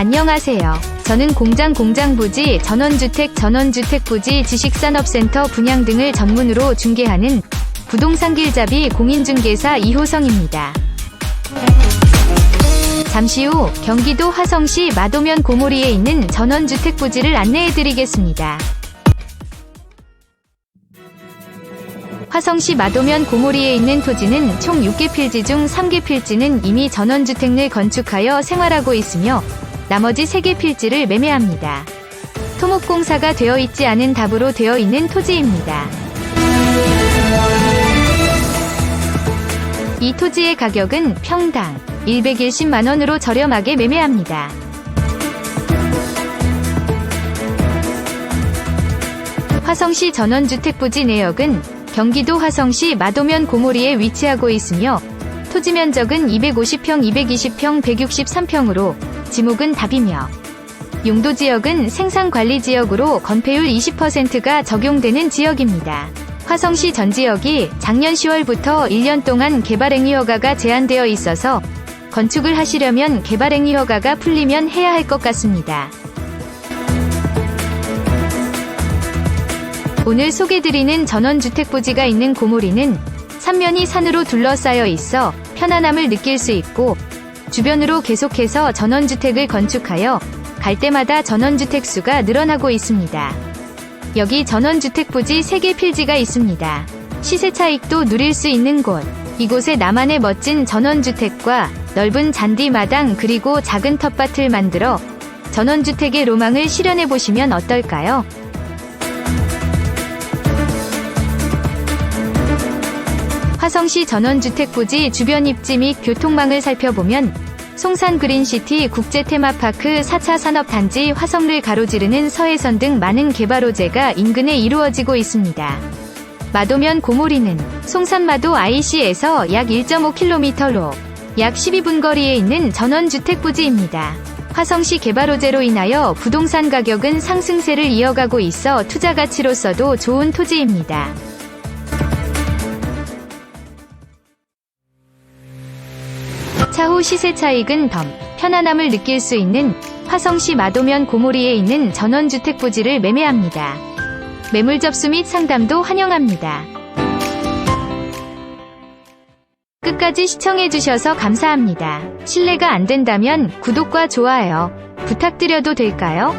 안녕하세요. 저는 공장 공장 부지 전원주택 전원주택 부지 지식산업센터 분양 등을 전문으로 중개하는 부동산 길잡이 공인중개사 이호성입니다. 잠시 후 경기도 화성시 마도면 고모리에 있는 전원주택 부지를 안내해드리겠습니다. 화성시 마도면 고모리에 있는 토지는 총 6개 필지 중 3개 필지는 이미 전원주택을 건축하여 생활하고 있으며 나머지 3개 필지를 매매합니다. 토목공사가 되어 있지 않은 답으로 되어 있는 토지입니다. 이 토지의 가격은 평당 110만원으로 저렴하게 매매합니다. 화성시 전원주택부지 내역은 경기도 화성시 마도면 고모리에 위치하고 있으며 토지 면적은 250평, 220평, 163평으로 지목은 답이며 용도 지역은 생산 관리 지역으로 건폐율 20%가 적용되는 지역입니다. 화성시 전 지역이 작년 10월부터 1년 동안 개발행위 허가가 제한되어 있어서 건축을 하시려면 개발행위 허가가 풀리면 해야 할 것 같습니다. 오늘 소개드리는 전원주택 부지가 있는 고모리는 삼면이 산으로 둘러싸여 있어 편안함을 느낄 수 있고 주변으로 계속해서 전원주택을 건축하여 갈 때마다 전원주택 수가 늘어나고 있습니다. 여기 전원주택 부지 3개 필지가 있습니다. 시세 차익도 누릴 수 있는 곳. 이곳에 나만의 멋진 전원주택과 넓은 잔디 마당 그리고 작은 텃밭을 만들어 전원주택의 로망을 실현해 보시면 어떨까요? 화성시 전원주택 부지 주변 입지 및 교통망을 살펴보면 송산 그린시티 국제 테마파크 4차 산업단지 화성를 가로지르는 서해선 등 많은 개발 호재가 인근에 이루어지고 있습니다. 마도면 고모리는 송산마도 IC에서 약 1.5km로 약 12분 거리에 있는 전원주택 부지입니다. 화성시 개발 호재로 인하여 부동산 가격은 상승세를 이어가고 있어 투자 가치로서도 좋은 토지입니다. 차후 시세 차익은 덤, 편안함을 느낄 수 있는 화성시 마도면 고모리에 있는 전원주택 부지를 매매합니다. 매물 접수 및 상담도 환영합니다. 끝까지 시청해주셔서 감사합니다. 신뢰가 안 된다면 구독과 좋아요 부탁드려도 될까요?